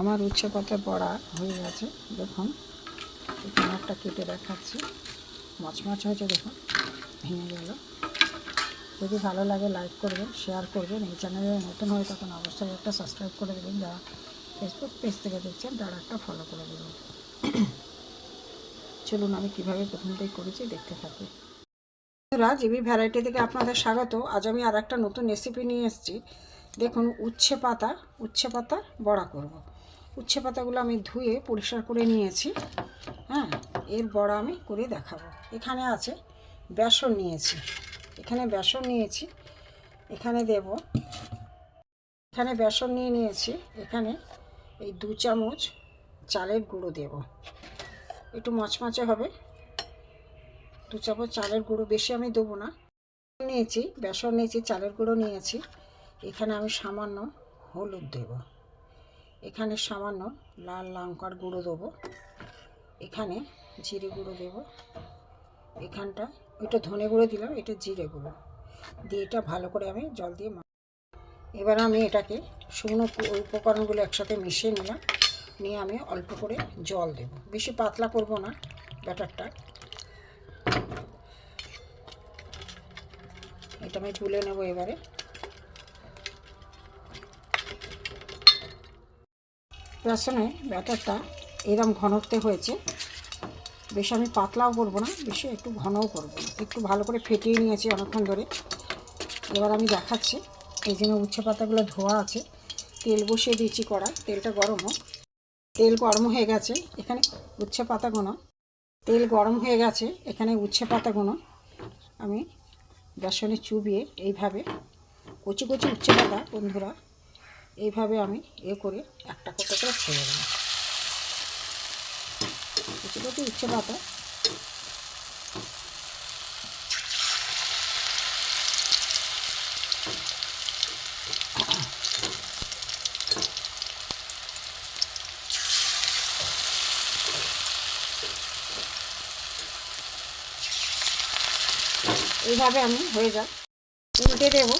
আমার উচ্ছে পাতা বড়া হয়ে গেছে, দেখুন। একটা কেটে দেখাচ্ছি। মচমচ হয়েছে, দেখুন। ভেঙে গেল। যদি ভালো লাগে লাইক করবেন শেয়ার করবেন। এই চ্যানেলে নতুন হয় তখন অবশ্যই একটা সাবস্ক্রাইব করে দেবেন। যারা ফেসবুক পেজ থেকে দেখছেন, তারা একটা ফলো করে দেবেন। চলুন, আমি কীভাবে প্রথমটাই করেছি, দেখতে থাকি। বন্ধুরা, জিবি ভ্যারাইটি থেকে আপনাদের স্বাগত। আজ আমি আর একটা নতুন রেসিপি নিয়ে এসেছি। দেখুন, উচ্ছে পাতা উচ্ছে পাতা বড়া করব। উচ্ছে পাতাগুলো আমি ধুয়ে পরিষ্কার করে নিয়েছি। হ্যাঁ এর বড়া আমি করে দেখাবো। এখানে আছে বেসন নিয়েছি। এখানে বেসন নিয়েছি। এখানে দেব, এখানে বেসন নিয়ে নিয়েছি। এখানে এই দু চামচ চালের গুঁড়ো দেব। একটু মচমচে হবে। দু চামচ চালের গুঁড়ো বেশি আমি দেবো না। নিয়েছি, বেসন নিয়েছি, চালের গুঁড়ো নিয়েছি। এখানে আমি সামান্য হলুদ দেব। এখানে সামান্য লাল লঙ্কার গুঁড়ো দেবো। এখানে জিরে গুঁড়ো দেবো। এখানটা ওইটা ধনে গুঁড়ো দিলাম এটা জিরে গুঁড়ো। দিয়ে এটা ভালো করে আমি জল দিয়ে এবার আমি এটাকে শুকনো উপ- উপকরণগুলো একসাথে মিশিয়ে নিলাম। নিয়ে আমি অল্প করে জল দেব। বেশি পাতলা করব না ব্যাটারটা। এটা আমি তুলে নেব এবারে। বেসনে ব্যাটারটা এরম ঘনত্বে হয়েছে, বেশি আমি পাতলাও করব না, বেশি একটু ঘনও করব না। একটু ভালো করে ফেটিয়ে নিয়েছি অনেকক্ষণ ধরে। এবার আমি দেখাচ্ছি, এই জন্য উচ্ছে পাতাগুলো ধোয়া আছে, তেল বসিয়ে দিয়েছি কড়া তেলটা গরম হোক। তেল গরম হয়ে গেছে, এখানে উচ্ছে পাতাগুলো তেল গরম হয়ে গেছে, এখানে উচ্ছে পাতাগুলো আমি বেসনে চুবিয়ে এইভাবে কচি কচি উচ্ছে পাতা বন্ধুরা এইভাবে আমি এ করে একটা কত করে ছেড়ে দেবো। কচি কচি উচ্ছে পাতা এইভাবে আমি হয়ে যায় উল্টে দেবো।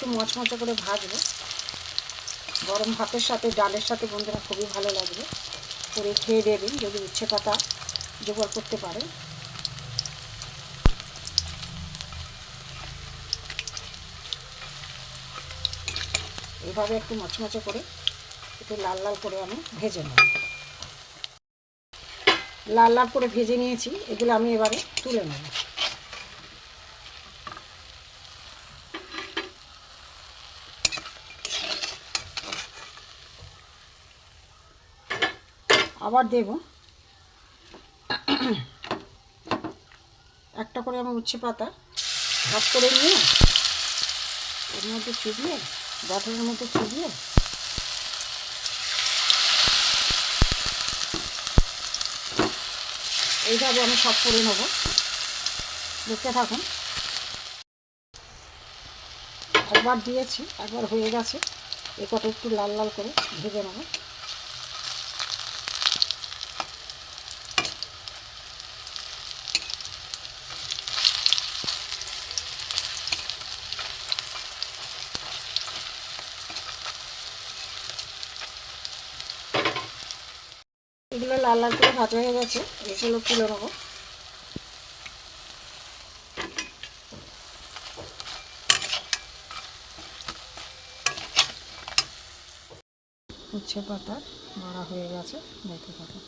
একটু মচমচে করে ভাজবো। গরম ভাতের সাথে, ডালের সাথে বন্ধুরা খুবই ভালো লাগবে। করে খেয়ে দেবেন, যদি উচ্ছে পাতা জোগাড় করতে পারেন। এভাবে একটু মচমচে করে, একটু লাল লাল করে আমি ভেজে নেব। লাল লাল করে ভেজে নিয়েছি, এগুলো আমি এবারে তুলে নেব। আবার দেব। একটা করে আমি উচ্ছে পাতা ভাগ করে নিয়ে এর মধ্যে চুবিয়ে, ব্যাটারের মধ্যে চুবিয়ে এইভাবে আমি সব করে নেব। দেখতে থাকুন। একবার দিয়েছি, একবার হয়ে গেছে। এ কটা একটু লাল লাল করে ভেজে নেব। এগুলো লাল লাল করে ভাজা হয়ে গেছে। এগুলো তুলে নেব। উচ্ছে পাতা মারা হয়ে গেছে। দেখতে পাতা